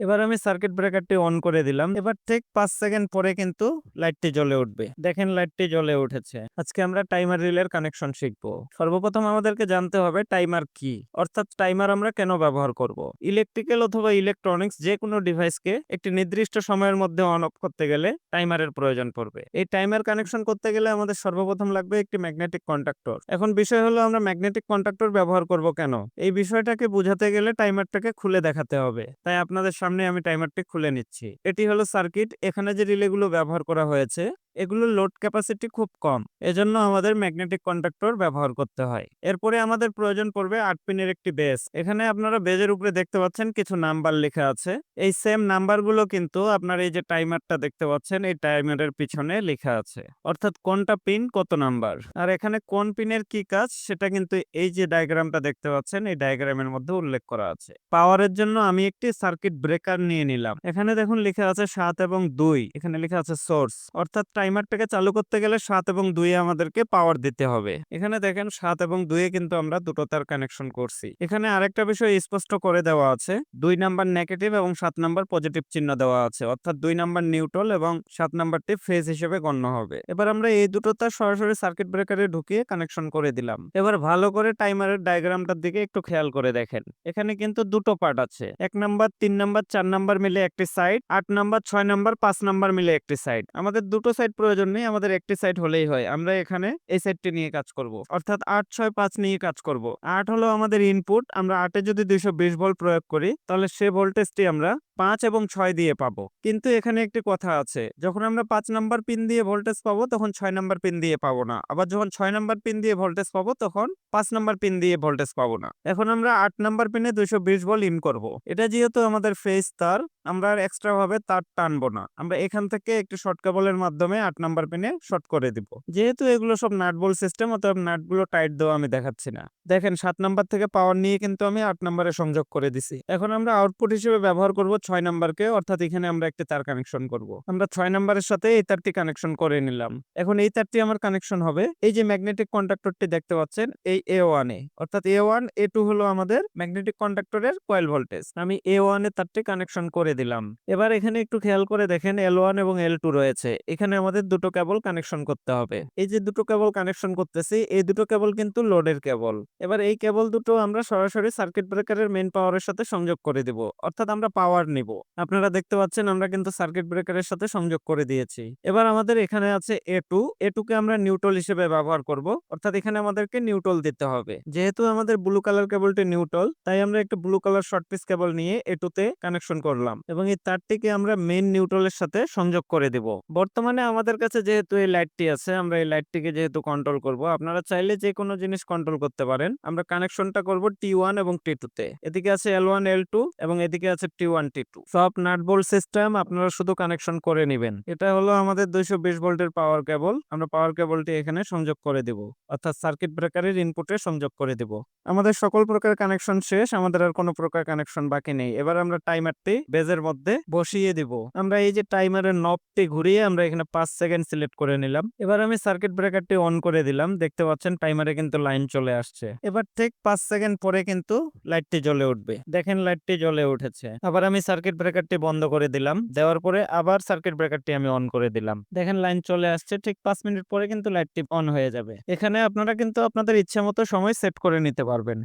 এবার আমি circuit ব্রেকারটি on করে দিলাম। এবার ঠিক পাঁচ সেকেন্ড পরে কিন্তু লাইটটি জ্বলে উঠবে। দেখেন লাইটটি জ্বলে উঠেছে। আজকে আমরা টাইমার রিলের কানেকশন শিখব। সর্বপ্রথম আমাদেরকে জানতে হবে টাইমার কি? অর্থাৎ টাইমার আমরা কেন ব্যবহার করব? ইলেকট্রিক্যাল অথবা ইলেকট্রনিক্স যে কোনো ডিভাইসকে একটি নির্দিষ্ট সময়ের মধ্যে অন অফ করতে গেলে টাইমারের প্রয়োজন পড়বে। এই টাইমার কানেকশন করতে গেলে আমাদের সর্বপ্রথম লাগবে একটি ম্যাগনেটিক কন্ডাক্টর এখন বিষয় হলো আমরা ম্যাগনেটিক কন্ডাক্টর ব্যবহার করব কেন? এই বিষয়টাকে বোঝাতে গেলে টাইমারটাকে খুলে দেখাতে হবে। তাই আপনাদের সামনে আমি টাইমারটি খুলে নিচ্ছি। এটি হলো সার্কিট এখানে যে রিলেগুলো ব্যবহার করা হয়েছে এগুলোর লোড ক্যাপাসিটি খুব কম। এজন্য আমাদের ম্যাগনেটিক কন্ডাক্টর ব্যবহার করতে হয়। এরপরে আমাদের প্রয়োজন পড়বে আট পিনের একটি বেস এখানে আপনারা বেজের উপরে দেখতে পাচ্ছেন কিছু নাম্বার লেখা আছে। এই সেম নাম্বারগুলো কিন্তু আপনার এই যে টাইমারটা দেখতে পাচ্ছেন, এই টাইমারের পিছনে লেখা আছে। অর্থাৎ কোনটা পিন কত নাম্বার আর এখানে কোন পিনের কি কাজ? সেটা কিন্তু এই যে ডায়াগ্রামটা দেখতে পাচ্ছেন, এই ডায়াগ্রামের মধ্যে উল্লেখ করা আছে। পাওয়ারের জন্য আমি একটি সার্কিট ব্রেকার নিয়ে নিলাম। এখানে দেখুন লেখা আছে সাত এবং দুই। এখানে লেখা আছে সোর্স অর্থাৎ টাইমারটাকে চালু করতে গেলে সাত এবং দুই আমাদেরকে পাওয়ার দিতে হবে। এখানে দেখেন সাত এবং দুইয়ে কিন্তু আমরা দুটো তার কানেকশন করছি। এখানে আরেকটা বিষয় স্পষ্ট করে দেওয়া আছে। দুই নাম্বার নেগেটিভ এবং সাত নাম্বার পজিটিভ চিহ্ন দেওয়া আছে। অর্থাৎ দুই নাম্বার নিউট্রাল এবং সাত নাম্বারটি ফেজ হিসেবে গণ্য হবে। এবার আমরা এই দুটো তার সরাসরি সার্কিট ব্রেকারে ঢুকিয়ে কানেকশন করে দিলাম। এবার ভালো করে টাইমারের ডায়াগ্রামটার দিকে একটু খেয়াল করে দেখেন। এখানে কিন্তু দুটো পার্ট আছে। এক নাম্বার, তিন নাম্বার, চার নাম্বার মিলে একটি সাইড আট নাম্বার, ছয় নাম্বার, পাঁচ নাম্বার মিলে একটি সাইড আমাদের দুটো সাইড প্রয়োজন নেই, আমাদের একটি সাইড হলেই হয়। আমরা এখানে এই সাইডটি নিয়ে কাজ করব। অর্থাৎ আট, ছয়, পাঁচ নিয়ে কাজ করব। আট হলো আমাদের ইনপুট আমরা আটে যদি দুইশো বিশ ভোল্ট প্রয়োগ করি, তাহলে সে ভোল্টেজটি আমরা পাঁচ এবং ছয় দিয়ে পাবো। কিন্তু এখানে একটি কথা আছে, যখন আমরা পাঁচ নাম্বার পিন দিয়ে ভোল্টেজ পাবো, তখন ছয় নাম্বার পিন দিয়ে পাবো না। আবার যখন ছয় নাম্বার পিন দিয়ে ভোল্টেজ পাবো, তখন পাঁচ নাম্বার পিন দিয়ে ভোল্টেজ পাবো না। এখন আমরা আট নাম্বার পিনে দুইশো বিশ ভোল্ট ইন করব। এটা যেহেতু আমাদের ফেস তার, আমরা আর এক্সট্রা ভাবে তার টানবো না। আমরা এখান থেকে একটি শর্ট কেবলের মাধ্যমে আট নাম্বার পিনে শর্ট করে দিব। যেহেতু এগুলো সব নাট সিস্টেম, অতএব নাটগুলো টাইট দেওয়া আমি দেখাচ্ছি না। দেখেন, সাত নাম্বার থেকে পাওয়ার নিয়ে কিন্তু আমি আট নাম্বারে সংযোগ করে দিছি। এখন আমরা আউটপুট হিসেবে ব্যবহার করব ছয় নাম্বারকে, অর্থাৎ এখানে আমরা একটি তার কানেকশন করব। আমরা ছয় নাম্বারের সাথে এই তারটি কানেকশন করে নিলাম। এখন এই তারটি আমার কানেকশন হবে। এই যে ম্যাগনেটিক কন্ডাক্টরটি দেখতে পাচ্ছেন, এই এ। ওয়ানে অর্থাৎ এ ওয়ান এ টু হলো আমাদের ম্যাগনেটিক কন্ডাক্টরের কয়েল ভোল্টেজ। আমি এ ওয়ান ওয়ানে তারটি কানেকশন করে দিলাম। এবার এখানে একটু খেয়াল করে দেখেন এল ওয়ান এবং এল টু রয়েছে। এখানে আমাদের দুটো কেবল কানেকশন করতে হবে। এই যে দুটো কেবল কানেকশন করতেছি, এই দুটো কেবল কিন্তু লোডের কেবল। এবার এই কেবল দুটো আমরা সরাসরি সার্কিট ব্রেকারের মেইন পাওয়ারের সাথে সংযোগ করে দিব। অর্থাৎ আমরা পাওয়ার নিব। আপনারা দেখতে পাচ্ছেন আমরা কিন্তু সার্কিট ব্রেকারের সাথে সংযোগ করে দিয়েছি। এবার আমাদের এখানে আছে এ টু এ টু কে আমরা নিউট্রাল হিসেবে ব্যবহার করব। অর্থাৎ এখানে আমাদেরকে নিউট্রাল দিতে হবে। যেহেতু আমাদের ব্লু কালার কেবলটি নিউট্রাল তাই আমরা একটা ব্লু কালার শর্ট পিস কেবল নিয়ে এ টু তে কানেকশন করলাম। এবং এই তারটিকে আমরা মেইন নিউট্রালের সাথে সংযোগ করে দেব। বর্তমানে আমাদের কাছে যেহেতু এই লাইটটি আছে, আমরা এই লাইটটিকে যেহেতু কন্ট্রোল করব, আপনারা চাইলে যে কোনো জিনিস কন্ট্রোল করতে পারেন। আমরা কানেকশনটা করব টি ওয়ান এবং টি টু তে। এদিকে আছে এল ওয়ান এল টু এবং এদিকে আছে টি ওয়ান টি টু সব নাট বোল্ট সিস্টেম আপনারা শুধু কানেকশন করে নেবেন। এটা হলো আমাদের দুইশো বিশ ভোল্টের পাওয়ার কেবল আমরা পাওয়ার কেবলটি এখানে সংযোগ করে দেব। অর্থাৎ সার্কিট ব্রেকারের ইনপুটে সংযোগ করে দেব। আমাদের সকল প্রকার কানেকশন শেষ, আমাদের আর কোনো প্রকার কানেকশন বাকি নেই। এবার আমরা টাইমারটি বেজের মধ্যে বসিয়ে দিব। আমরা এই যে টাইমারের নবটি ঘুরিয়ে আমরা এখানে পাঁচ সেকেন্ড সিলেক্ট করে নিলাম। এবার আমি সার্কিট ব্রেকারটি অন করে দিলাম। দেখতে পাচ্ছেন টাইমারে কিন্তু লাইন চলে আসছে। এবার ঠিক পাঁচ সেকেন্ড পরে কিন্তু লাইটটি জ্বলে উঠবে। দেখেন লাইটটি জ্বলে উঠেছে। আবার আমি সার্কিট ব্রেকারটি বন্ধ করে দিলাম। দেওয়ার পরে আবার সার্কিট ব্রেকারটি আমি অন করে দিলাম। দেখেন লাইন চলে আসছে। ঠিক পাঁচ মিনিট পরে কিন্তু লাইটটি অন হয়ে যাবে। এখানে আপনারা কিন্তু আপনাদের ইচ্ছা মতো সময় সেট করে নিতে পারবেন।